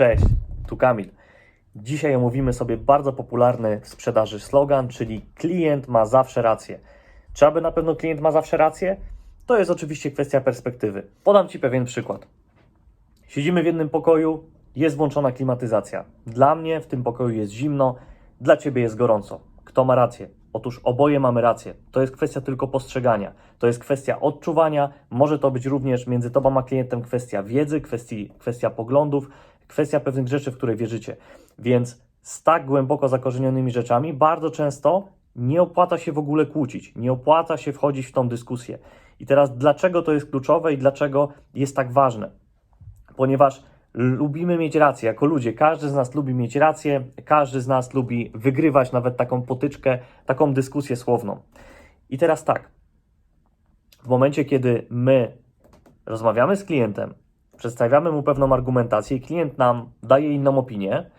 Cześć, tu Kamil. Dzisiaj omówimy sobie bardzo popularny w sprzedaży slogan, czyli klient ma zawsze rację. Czy aby na pewno klient ma zawsze rację? To jest oczywiście kwestia perspektywy. Podam Ci pewien przykład. Siedzimy w jednym pokoju, jest włączona klimatyzacja. Dla mnie w tym pokoju jest zimno, dla Ciebie jest gorąco. Kto ma rację? Otóż oboje mamy rację. To jest kwestia tylko postrzegania. To jest kwestia odczuwania. Może to być również między Tobą a klientem kwestia wiedzy, kwestii, kwestia poglądów, kwestia pewnych rzeczy, w które wierzycie. Więc z tak głęboko zakorzenionymi rzeczami bardzo często nie opłaca się w ogóle kłócić, nie opłaca się wchodzić w tą dyskusję. I teraz dlaczego to jest kluczowe i dlaczego jest tak ważne? Ponieważ lubimy mieć rację jako ludzie. Każdy z nas lubi mieć rację, każdy z nas lubi wygrywać nawet taką potyczkę, taką dyskusję słowną. I teraz tak. W momencie, kiedy my rozmawiamy z klientem, przedstawiamy mu pewną argumentację i klient nam daje inną opinię,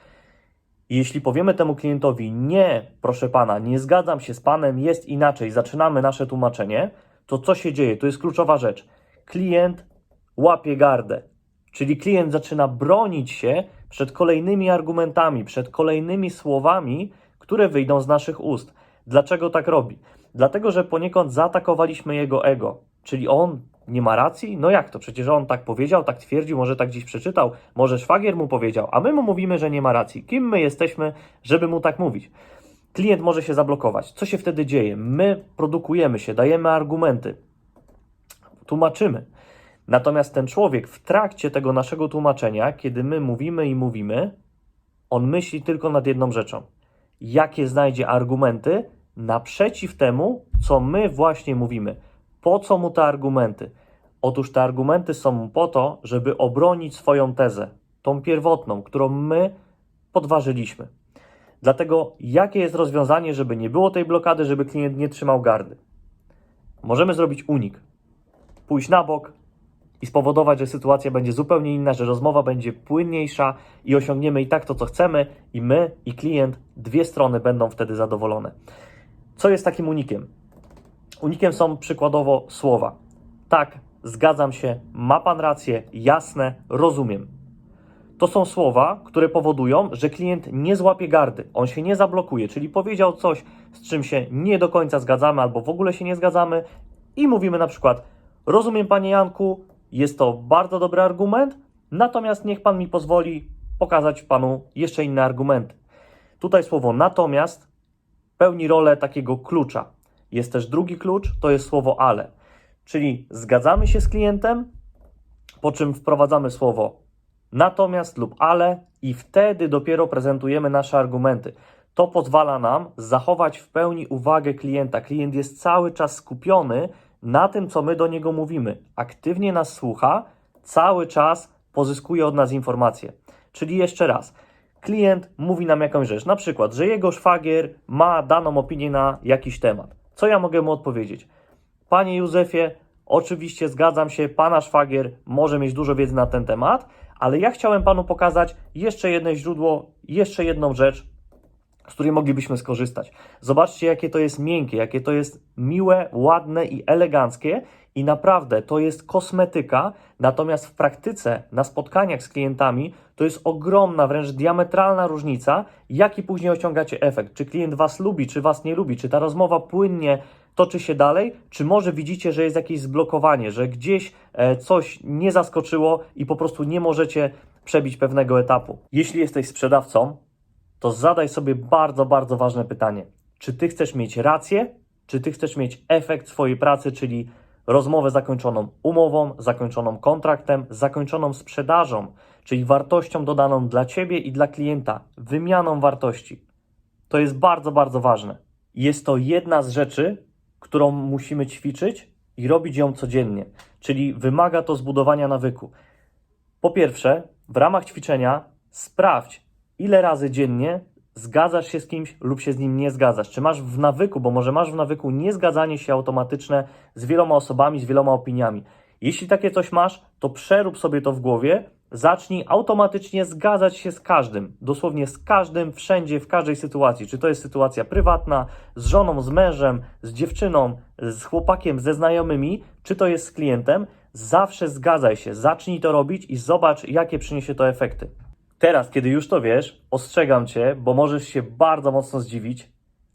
jeśli powiemy temu klientowi, nie, proszę pana, nie zgadzam się z panem, jest inaczej, zaczynamy nasze tłumaczenie, to co się dzieje? To jest kluczowa rzecz. Klient łapie gardę, czyli klient zaczyna bronić się przed kolejnymi argumentami, przed kolejnymi słowami, które wyjdą z naszych ust. Dlaczego tak robi? Dlatego, że poniekąd zaatakowaliśmy jego ego, czyli on nie ma racji? No jak to? Przecież on tak powiedział, tak twierdził, może tak gdzieś przeczytał, może szwagier mu powiedział, a my mu mówimy, że nie ma racji. Kim my jesteśmy, żeby mu tak mówić? Klient może się zablokować. Co się wtedy dzieje? My produkujemy się, dajemy argumenty, tłumaczymy. Natomiast ten człowiek w trakcie tego naszego tłumaczenia, kiedy my mówimy i mówimy, on myśli tylko nad jedną rzeczą. Jakie znajdzie argumenty naprzeciw temu, co my właśnie mówimy. Po co mu te argumenty? Otóż te argumenty są mu po to, żeby obronić swoją tezę, tą pierwotną, którą my podważyliśmy. Dlatego, jakie jest rozwiązanie, żeby nie było tej blokady, żeby klient nie trzymał gardy? Możemy zrobić unik. Pójść na bok i spowodować, że sytuacja będzie zupełnie inna, że rozmowa będzie płynniejsza i osiągniemy i tak to, co chcemy, i my, i klient, dwie strony będą wtedy zadowolone. Co jest takim unikiem? Unikiem są przykładowo słowa. Tak, zgadzam się, ma pan rację, jasne, rozumiem. To są słowa, które powodują, że klient nie złapie gardy, on się nie zablokuje, czyli powiedział coś, z czym się nie do końca zgadzamy albo w ogóle się nie zgadzamy i mówimy na przykład: Rozumiem, panie Janku, jest to bardzo dobry argument, natomiast niech pan mi pozwoli pokazać panu jeszcze inne argumenty. Tutaj słowo natomiast pełni rolę takiego klucza. Jest też drugi klucz, to jest słowo ale. Czyli zgadzamy się z klientem, po czym wprowadzamy słowo natomiast lub ale i wtedy dopiero prezentujemy nasze argumenty. To pozwala nam zachować w pełni uwagę klienta. Klient jest cały czas skupiony na tym, co my do niego mówimy. Aktywnie nas słucha, cały czas pozyskuje od nas informacje. Czyli jeszcze raz, klient mówi nam jakąś rzecz, na przykład, że jego szwagier ma daną opinię na jakiś temat. Co ja mogę mu odpowiedzieć? Panie Józefie, oczywiście zgadzam się, pana szwagier może mieć dużo wiedzy na ten temat, ale ja chciałem panu pokazać jeszcze jedno źródło, jeszcze jedną rzecz, z której moglibyśmy skorzystać. Zobaczcie, jakie to jest miękkie, jakie to jest miłe, ładne i eleganckie. I naprawdę to jest kosmetyka, natomiast w praktyce, na spotkaniach z klientami, to jest ogromna, wręcz diametralna różnica, jaki później osiągacie efekt. Czy klient Was lubi, czy Was nie lubi, czy ta rozmowa płynnie toczy się dalej, czy może widzicie, że jest jakieś zblokowanie, że gdzieś e, coś nie zaskoczyło i po prostu nie możecie przebić pewnego etapu. Jeśli jesteś sprzedawcą, to zadaj sobie bardzo, bardzo ważne pytanie. Czy ty chcesz mieć rację, czy ty chcesz mieć efekt swojej pracy, czyli rozmowę zakończoną umową, zakończoną kontraktem, zakończoną sprzedażą, czyli wartością dodaną dla ciebie i dla klienta, wymianą wartości. To jest bardzo, bardzo ważne. Jest to jedna z rzeczy, którą musimy ćwiczyć i robić ją codziennie, czyli wymaga to zbudowania nawyku. Po pierwsze, w ramach ćwiczenia sprawdź, ile razy dziennie zgadzasz się z kimś lub się z nim nie zgadzasz. Czy masz w nawyku, bo może masz w nawyku niezgadzanie się automatyczne z wieloma osobami, z wieloma opiniami. Jeśli takie coś masz, to przerób sobie to w głowie, zacznij automatycznie zgadzać się z każdym, dosłownie z każdym, wszędzie, w każdej sytuacji. Czy to jest sytuacja prywatna, z żoną, z mężem, z dziewczyną, z chłopakiem, ze znajomymi, czy to jest z klientem, zawsze zgadzaj się, zacznij to robić i zobacz, jakie przyniesie to efekty. Teraz, kiedy już to wiesz, ostrzegam cię, bo możesz się bardzo mocno zdziwić,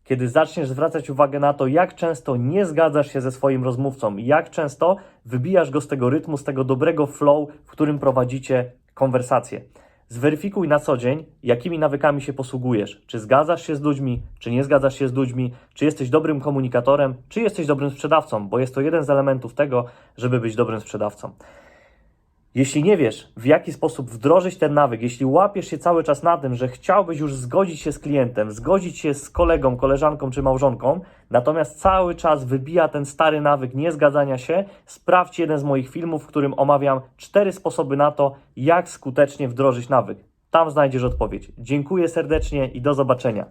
kiedy zaczniesz zwracać uwagę na to, jak często nie zgadzasz się ze swoim rozmówcą, jak często wybijasz go z tego rytmu, z tego dobrego flow, w którym prowadzicie konwersację. Zweryfikuj na co dzień, jakimi nawykami się posługujesz. Czy zgadzasz się z ludźmi, czy nie zgadzasz się z ludźmi, czy jesteś dobrym komunikatorem, czy jesteś dobrym sprzedawcą, bo jest to jeden z elementów tego, żeby być dobrym sprzedawcą. Jeśli nie wiesz, w jaki sposób wdrożyć ten nawyk, jeśli łapiesz się cały czas na tym, że chciałbyś już zgodzić się z klientem, zgodzić się z kolegą, koleżanką czy małżonką, natomiast cały czas wybija ten stary nawyk niezgadzania się, sprawdź jeden z moich filmów, w którym omawiam cztery sposoby na to, jak skutecznie wdrożyć nawyk. Tam znajdziesz odpowiedź. Dziękuję serdecznie i do zobaczenia.